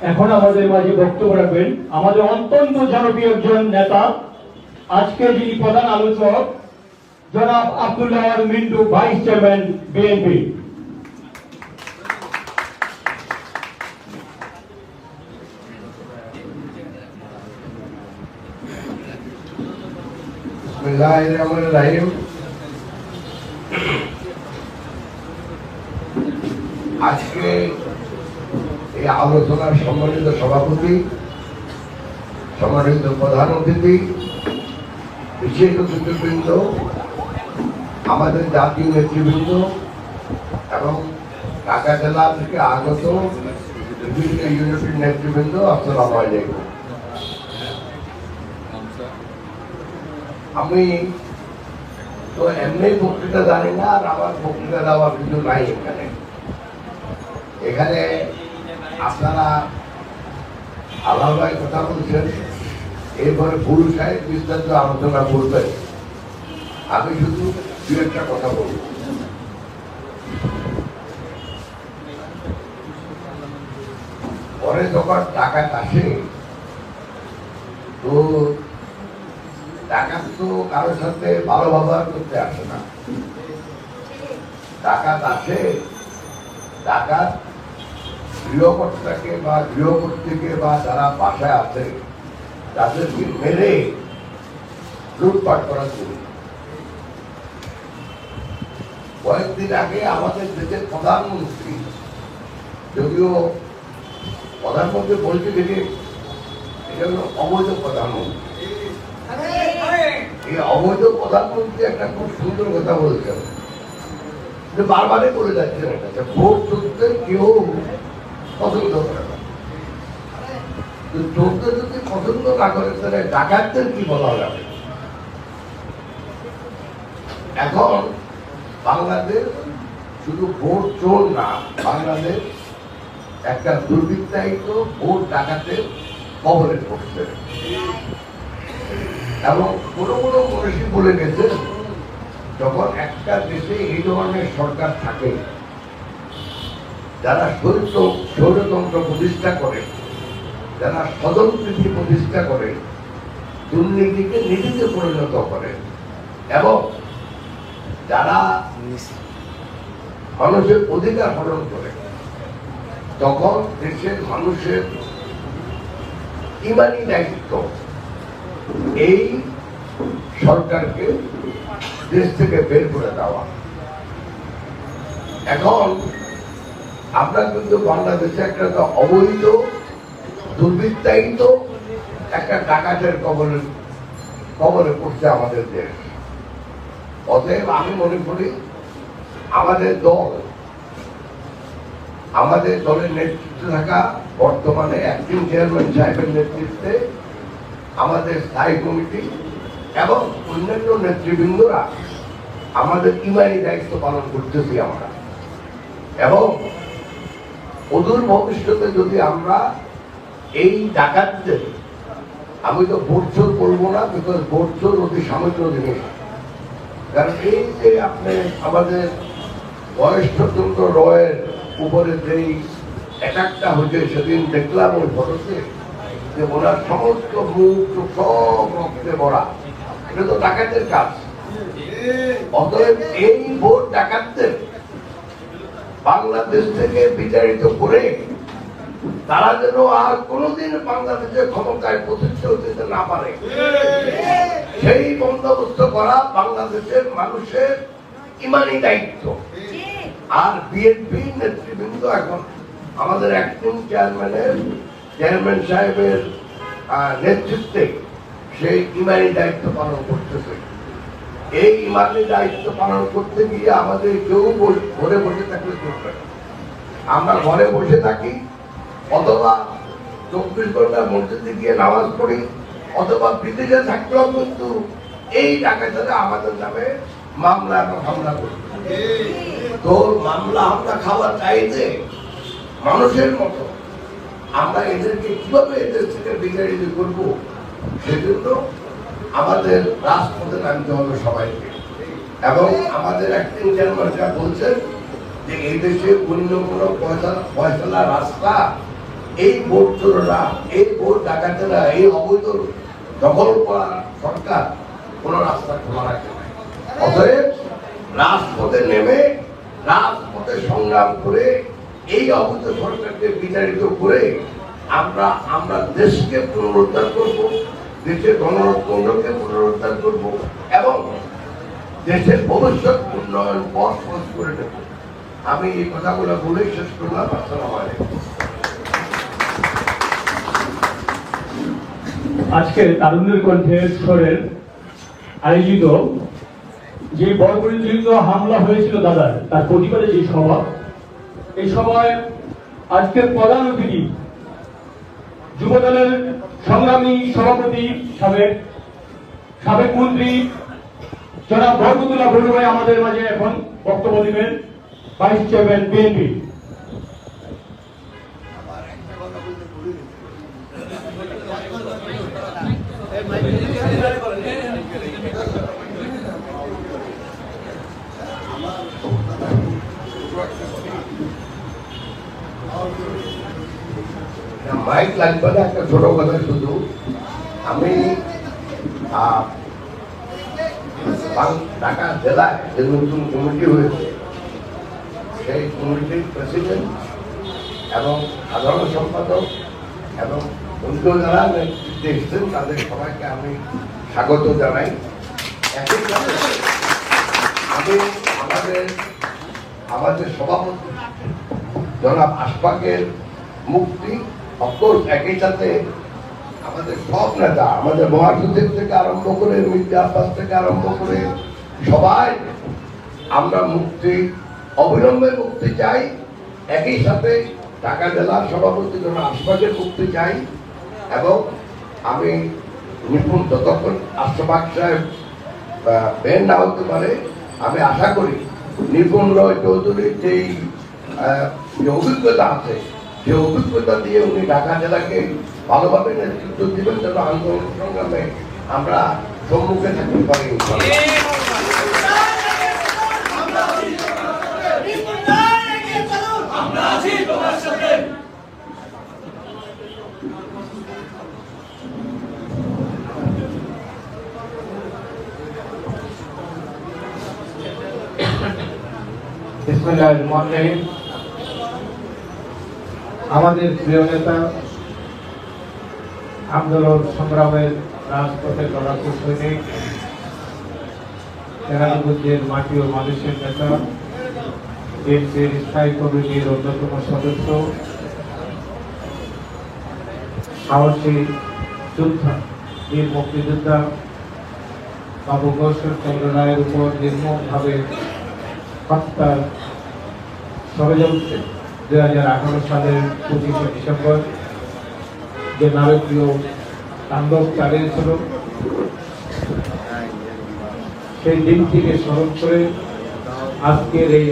এখন আমাদের মাঝে বক্তব্য রাখবেন। আমাদের অত্যন্ত জনপ্রিয় একজন নেতা, আজকে যিনি প্রধান আলোচক, জনাব Abdullah Mintu, vice chairman BNP আজকে এই আলোচনার সম্মানিত সভাপতি, সম্মানিত প্রধান অতিথি, বিশেষ অতিথিবৃন্দ, আমাদের জাতীয় নেতৃবৃন্দ এবং ঢাকা জেলা থেকে আগত বিভিন্ন ইউনিটের নেতৃবৃন্দ, আসসালামু আলাইকুম। আমি তো এমনি বক্তৃতা জানি না, আর আমার বক্তৃতা দেওয়ার কিছু নাই এখানে। এখানে আপনারা আলাদাই কথা বলছেন, এরপরে ভুল সাহেব বিস্তারিত আলোচনা করবেন। আমি শুধু দু একটা কথা বলব। পরে যখন টাকা আসে, তো টাকা তো কারোর সাথে ভালো ব্যবহার করতে আসে না। ডাকাত আসে, ডাকাত গৃহকর্তাকে বা গৃহকর্তীকে বা যারা বাসায় আছে, তাদেরকে মেরে লুটপাট করার জন্য কয়েকদিন আগে আমাদের দেশের প্রধানমন্ত্রী, যদিও প্রধানমন্ত্রী বলছে যে এটা হলো অবৈধ প্রধানমন্ত্রী। এই অবৈধ প্রধানমন্ত্রী একটা খুব সুন্দর কথা বলছেন। বারবারই বলে যাচ্ছেন যে ভোট চলতে কেউ পছন্দ করে না তো যদি পছন্দ না করে তাহলে ডাকাতদের কি বলা যাবে এখন বাংলাদেশ শুধু ভোট চোর না বাংলাদেশ একটা দুর্বৃত্তায়িত ভোট ডাকাতের কবলে পড়ছে এবং কোনো কোনো মনীষী বলে গেছে যখন একটা দেশে এই ধরনের সরকার থাকে যারা শৈত্য স্বৈরতন্ত্র প্রতিষ্ঠা করে, যারা সদনপ্রীতি প্রতিষ্ঠা করে, দুর্নীতিকে নীতিতে পরিণত করে, এবং যারা মানুষের অধিকার হরণ করে, তখন দেশের মানুষের ইমানি দায়িত্ব এই সরকারকে দেশ থেকে বের করে দেওয়া। এখন আমরা কিন্তু বাংলাদেশে একটা অবৈধ, দুর্বৃত্তায়িত একটা ডাকাতের কবলে কবলে পড়ছে আমাদের দেশ। অতএব আমি মনে করি, আমাদের দল, আমাদের দলের নেতৃত্বে থাকা বর্তমানে অ্যাক্টিং চেয়ারম্যান সাহেবের নেতৃত্বে আমাদের স্থায়ী কমিটি এবং অন্যান্য নেতৃবৃন্দরা আমাদের ইমানি দায়িত্ব পালন করতেছি আমরা। এবং অদূর ভবিষ্যতে যদি আমরা এই ডাকাতদের, আমি তো ভোট চোর করব না বিকজ ভোট চোর অতি সামান্য জিনিস। কারণ এই যে আপনি আমাদের বয়সচন্দ্র রয়ের উপরে যেই অ্যাটাকটা হয়েছে, সেদিন দেখলাম ওই ফটোতে যে ওনার সমস্ত মুখ, সব রক্তে ভরা। এটা তো ডাকাতের কাজ। অতএব এই ভোট ডাকাতদের বাংলাদেশ থেকে বিচারিত করে তারা যেন আর কোনোদিন বাংলাদেশের ক্ষমতায় প্রতিষ্ঠিত হতে না পারে। সেই বন্দোবস্ত করা বাংলাদেশের মানুষের ইমানি দায়িত্ব। আর বিএনপি নেতৃবৃন্দ এখন আমাদের একজন চেয়ারম্যানের চেয়ারম্যান সাহেবের নেতৃত্বে সেই ইমানি দায়িত্ব পালন করতেছে। এই ইমানি দায়িত্ব পালন করতে গিয়ে আমাদের কেউ ঘরে বসে থাকলে চলবে আমরা ঘরে বসে থাকি, অথবা চব্বিশ ঘণ্টা মসজিদে গিয়ে নামাজ পড়ি, অথবা বিদেশে থাকলেও কিন্তু এই ডাকাতেরা আমাদের নামে মামলা এবং হামলা করি তো মামলা, হামলা খাওয়ার চাইতে মানুষের মতো আমরা এদেরকে কীভাবে এদের থেকে বিতাড়িত করব? সেজন্য আমাদের রাজপথে নামতে হবে সবাইকে এবং আমাদের অ্যাক্টিং চেয়ারম্যান যা বলছেন যে এই দেশে অন্য কোনো পয়সালা রাস্তা, এই ভোট চোররা, এই ভোট ডাকাতেরা, এই অবৈধ দখল করা সরকার কোন রাস্তা খোলা রাখে অতএব রাজপথে নেমে, রাজপথে সংগ্রাম করে, এই অবৈধ সরকারকে বিতাড়িত করে আমরা আমরা দেশকে পুনরুদ্ধার করব। দেশের গণতন্ত্রকে পুনরুদ্ধার করব এবং দেশের ভবিষ্যৎ উন্নয়ন পথ করে দেব আমি এই কথাগুলো বলেই শেষ করলাম। আসসালামু আলাইকুম। আজকে তারুণ্যের কণ্ঠে স্বরের আয়োজিত যে বর্বরিত হামলা হয়েছিল দাদার, তার প্রতিবাদে যে সভা, এই সভায় আজকের প্রধান অতিথি যুবদলের সংগ্রামী সভাপতি সাবেক সাবেক মন্ত্রী জনাব বরকতুল্লাহ ভুলু ভাই আমাদের মাঝে এখন বক্তব্য দিবেন, ভাইস চেয়ারম্যান বিএনপি। মাইক লাগবে না একটা ছোট কথা শুধু। আমি ঢাকা জেলায় যে নতুন কমিটি হয়েছে, সেই কমিটির প্রেসিডেন্ট এবং সাধারণ সম্পাদক এবং অন্য যারা নেতৃত্বে এসেছেন, তাদের সবাইকে আমি স্বাগত জানাই। আমি আমাদের আমাদের সভাপতি জনাব আশফাকের মুক্তি অফকোর্স একই সাথে আমাদের সব নেতা আমাদের মহাসচিব থেকে আরম্ভ করে, মির্জা আব্বাস থেকে আরম্ভ করে সবাই আমরা মুক্তি, অবিলম্বে মুক্তি চাই। একই সাথে ঢাকা জেলার সভাপতি জনাব আশফাকের মুক্তি চাই এবং আমি নিপুণ যতক্ষণ আশফাক সাহেব বেন না হতে পারে, আমি আশা করি নিপুণ রয় চৌধুরীর যেই অভিজ্ঞতা আছে যে অভিজ্ঞতা দিয়ে উনি ঢাকা জেলাকে ভালোভাবে নেতৃত্ব দিবেন যেন আন্দোলন সংগ্রামে আমরা সম্মুখে থাকতে পারি ইনশাআল্লাহ। আমাদের প্রিয় নেতা, আন্দোলন সংগ্রামের রাজপথের লড়াকু সৈনিক কেরানীগঞ্জের মাটি ও মানুষের নেতা, বিএনপির স্থায়ী কমিটির অন্যতম সদস্য, সাহসী যোদ্ধা বীর মুক্তিযোদ্ধা বাবু ঘোষের চন্দ্র রায়ের উপর নির্মমভাবে হত্যার ষড়যন্ত্রে দুই হাজার আঠারো সালের পঁচিশে ডিসেম্বর যে নারকীয় তাণ্ডব চালিয়েছিল সেই দিন থেকে স্মরণ করে আজকের এই